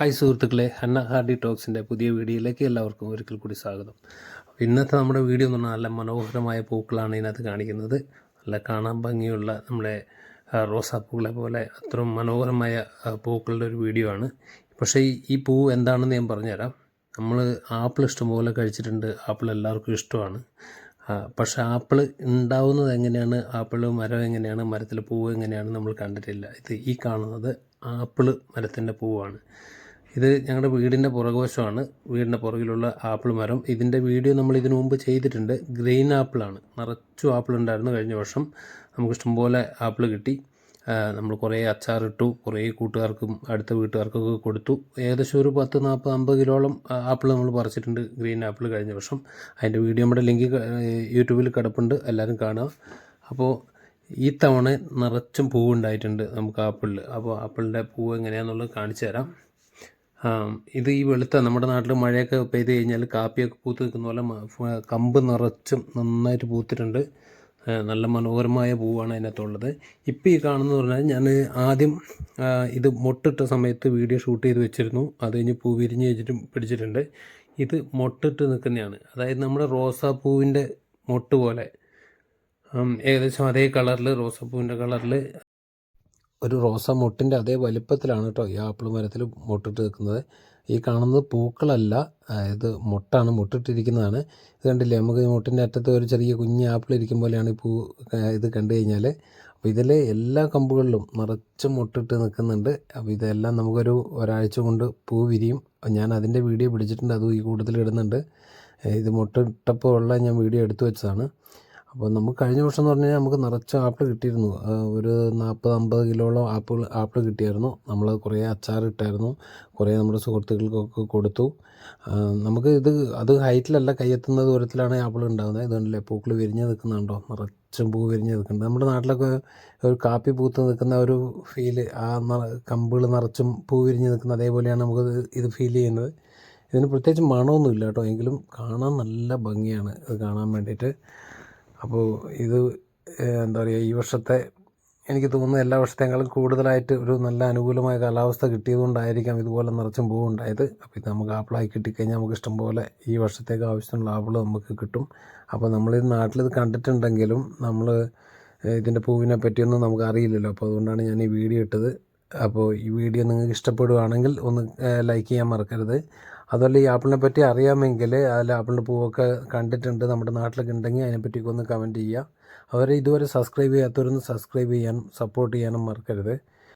Hi സുഹൃത്തുക്കളെ. Hannah hardy ടോക്സിന്റെ പുതിയ വീഡിയോയിലേക്ക് എല്ലാവർക്കും ഒരിക്കൽ കൂടി സ്വാഗതം. ഇന്നത്തെ നമ്മുടെ വീഡിയോ എന്ന് പറഞ്ഞാൽ നല്ല മനോഹരമായ പൂക്കളാണ് ഇതിനകത്ത് കാണിക്കുന്നത്. നല്ല കാണാൻ ഭംഗിയുള്ള നമ്മുടെ റോസാപ്പൂക്കളെ പോലെ അത്രയും മനോഹരമായ പൂക്കളുടെ ഒരു വീഡിയോ ആണ്. പക്ഷേ ഈ പൂ എന്താണെന്ന് ഞാൻ പറഞ്ഞുതരാം. നമ്മൾ ആപ്പിൾ ഇഷ്ടംപോലെ കഴിച്ചിട്ടുണ്ട്. ആപ്പിൾ എല്ലാവർക്കും ഇഷ്ടമാണ്. പക്ഷേ ആപ്പിൾ ഉണ്ടാവുന്നത് എങ്ങനെയാണ്? ആപ്പിൾ മരം എങ്ങനെയാണ്? മരത്തിലെ പൂവ് എങ്ങനെയാണ് നമ്മൾ കണ്ടിട്ടില്ല. ഇത് ഈ കാണുന്നത് ആപ്പിൾ മരത്തിന്റെ പൂവാണ്. ഇത് ഞങ്ങളുടെ വീടിന്റെ പുറകുവശമാണ്. വീടിന്റെ പുറകിലുള്ള ആപ്പിൾ മരം. ഇതിന്റെ വീഡിയോ നമ്മൾ ഇതിനു മുമ്പ് ചെയ്തിട്ടുണ്ട്. ഗ്രീൻ ആപ്പിളാണ് നിറച്ചു ആപ്പിൾ ഉണ്ടായിരുന്നു കഴിഞ്ഞ വർഷം. നമുക്ക് ഇഷ്ടംപോലെ ആപ്പിൾ കിട്ടി. നമ്മൾ കുറേ അച്ചാറിട്ടു കുറേ കൂട്ടുകാർക്കും അടുത്ത വീട്ടുകാർക്കൊക്കെ കൊടുത്തു. ഏകദേശം ഒരു പത്ത് നാൽപ്പത് അമ്പത് കിലോളം ആപ്പിൾ നമ്മൾ പറിച്ചിട്ടുണ്ട് ഗ്രീൻ ആപ്പിൾ കഴിഞ്ഞ വർഷം. അതിന്റെ വീഡിയോ നമ്മുടെ ലിങ്ക് യൂട്യൂബിൽ കിടപ്പുണ്ട്. എല്ലാവരും കാണുക. അപ്പോൾ ഈ തവണ നിറച്ചും പൂവുണ്ടായിട്ടുണ്ട് നമുക്ക് ആപ്പിളിൽ അപ്പോൾ ആപ്പിളിന്റെ പൂവ് എങ്ങനെയാണെന്നുള്ളത് കാണിച്ചു തരാം. ഇത് ഈ വെളുത്ത നമ്മുടെ നാട്ടിൽ മഴയൊക്കെ പെയ്ത് കഴിഞ്ഞാൽ കാപ്പിയൊക്കെ പൂത്ത് നിൽക്കുന്ന പോലെ കമ്പ് നിറച്ചും നന്നായിട്ട് പൂത്തിട്ടുണ്ട്. നല്ല മനോഹരമായ പൂവാണ് അതിനകത്തുള്ളത്. ഇപ്പോൾ ഈ കാണുന്നത് പറഞ്ഞാൽ ഞാൻ ആദ്യം ഇത് മൊട്ടിട്ട സമയത്ത് വീഡിയോ ഷൂട്ട് ചെയ്ത് വെച്ചിരുന്നു. അത് കഴിഞ്ഞ് പൂ വിരിഞ്ഞ് വെച്ചിട്ടും പിടിച്ചിട്ടുണ്ട്. ഇത് മൊട്ടിട്ട് നിൽക്കുന്നതാണ് അതായത് നമ്മുടെ റോസാപ്പൂവിന്റെ മൊട്ട് പോലെ. ഏകദേശം അതേ കളറിൽ റോസാപ്പൂവിന്റെ കളറിൽ ഒരു റോസ മൊട്ടിന്റെ അതേ വലിപ്പത്തിലാണ് കേട്ടോ ഈ ആപ്പിൾ മരത്തിൽ മൊട്ടിട്ട് നിൽക്കുന്നത് ഈ കാണുന്നത് പൂക്കളല്ല ഇത് മൊട്ടാണ് മൊട്ടിട്ടിരിക്കുന്നതാണ്. ഇത് കണ്ടില്ലേ നമുക്ക് മുട്ടിന്റെ അറ്റത്ത് ഒരു ചെറിയ കുഞ്ഞ് ആപ്പിൾ ഇരിക്കും പോലെയാണ് ഈ പൂ ഇത് കണ്ടു കഴിഞ്ഞാൽ അപ്പോൾ ഇതിലെ എല്ലാ കമ്പുകളിലും നിറച്ച് മുട്ടിട്ട് നിൽക്കുന്നുണ്ട് അപ്പോൾ ഇതെല്ലാം നമുക്കൊരു ഒരാഴ്ച കൊണ്ട് പൂ വിരിയും. ഞാൻ അതിന്റെ വീഡിയോ പിടിച്ചിട്ടുണ്ട് അതും ഈ കൂട്ടത്തിൽ ഇടുന്നുണ്ട്. ഇത് മുട്ടിട്ടപ്പോൾ ഉള്ള ഞാൻ വീഡിയോ എടുത്തു വെച്ചതാണ്. അപ്പോൾ നമുക്ക് കഴിഞ്ഞ വർഷം എന്ന് പറഞ്ഞാൽ നമുക്ക് നിറച്ച ആപ്പിൾ കിട്ടിയിരുന്നു. ഒരു നാൽപ്പത് അമ്പത് കിലോളം ആപ്പിൾ ആപ്പിൾ കിട്ടിയായിരുന്നു. നമ്മൾ കുറേ അച്ചാർ ഇട്ടായിരുന്നു. കുറേ നമ്മുടെ സുഹൃത്തുക്കൾക്കൊക്കെ കൊടുത്തു. നമുക്ക് ഇത് അത് ഹൈറ്റിലല്ല കയ്യെത്തുന്ന ദൂരത്തിലാണ് ആപ്പിൾ ഉണ്ടാകുന്നത് ഇതുണ്ടല്ലേ പൂക്കൾ വിരിഞ്ഞ് നിൽക്കുന്നുണ്ടോ നിറച്ചും പൂ വിരിഞ്ഞ് നിൽക്കുന്നുണ്ട്. നമ്മുടെ നാട്ടിലൊക്കെ ഒരു കാപ്പി പൂത്ത് നിൽക്കുന്ന ഒരു ഫീൽ ആ കമ്പുകൾ നിറച്ചും പൂ വിരിഞ്ഞ് നിൽക്കുന്ന അതേപോലെയാണ് നമുക്ക് ഇത് ഫീൽ ചെയ്യുന്നത്. ഇതിന് പ്രത്യേകിച്ച് മണമൊന്നുമില്ല കേട്ടോ. എങ്കിലും കാണാൻ നല്ല ഭംഗിയാണ്. ഇത് കാണാൻ വേണ്ടിയിട്ട്. അപ്പോൾ ഇത് എന്താ പറയുക ഈ വർഷത്തെ എനിക്ക് തോന്നുന്നു എല്ലാ വർഷത്തേക്കാളും കൂടുതലായിട്ട് ഒരു നല്ല അനുകൂലമായ കാലാവസ്ഥ കിട്ടിയതുകൊണ്ടായിരിക്കാം ഇതുപോലെ നിറച്ചും പൂവുണ്ടായത്. അപ്പോൾ ഇത് നമുക്ക് ആപ്പിളായി കിട്ടിക്കഴിഞ്ഞാൽ നമുക്ക് ഇഷ്ടംപോലെ ഈ വർഷത്തേക്ക് ആവശ്യമുള്ള ആപ്പിൾ നമുക്ക് കിട്ടും. അപ്പോൾ നമ്മൾ ഈ നാട്ടിലിത് കണ്ടിട്ടുണ്ടെങ്കിലും നമ്മൾ ഇതിന്റെ പൂവിനെ പറ്റിയൊന്നും നമുക്ക് അറിയില്ലല്ലോ. അപ്പോൾ അതുകൊണ്ടാണ് ഞാൻ ഈ വീഡിയോ ഇട്ടത്. അപ്പോൾ ഈ വീഡിയോ നിങ്ങൾക്ക് ഇഷ്ടപ്പെടുകയാണെങ്കിൽ ഒന്ന് ലൈക്ക് ചെയ്യാൻ മറക്കരുത്. അതുപോലെ ഈ ആപ്പിളിനെ പറ്റി അറിയാമെങ്കിൽ അതിൽ ആപ്പിളിന്റെ പൂവൊക്കെ കണ്ടിട്ടുണ്ട് നമ്മുടെ നാട്ടിലൊക്കെ ഉണ്ടെങ്കിൽ അതിനെപ്പറ്റിയൊക്കെ ഒന്ന് കമന്റ് ചെയ്യുക. അവരെ ഇതുവരെ സബ്സ്ക്രൈബ് ചെയ്യാത്തവരൊന്ന് സബ്സ്ക്രൈബ് ചെയ്യാനും സപ്പോർട്ട് ചെയ്യാനും മറക്കരുത്.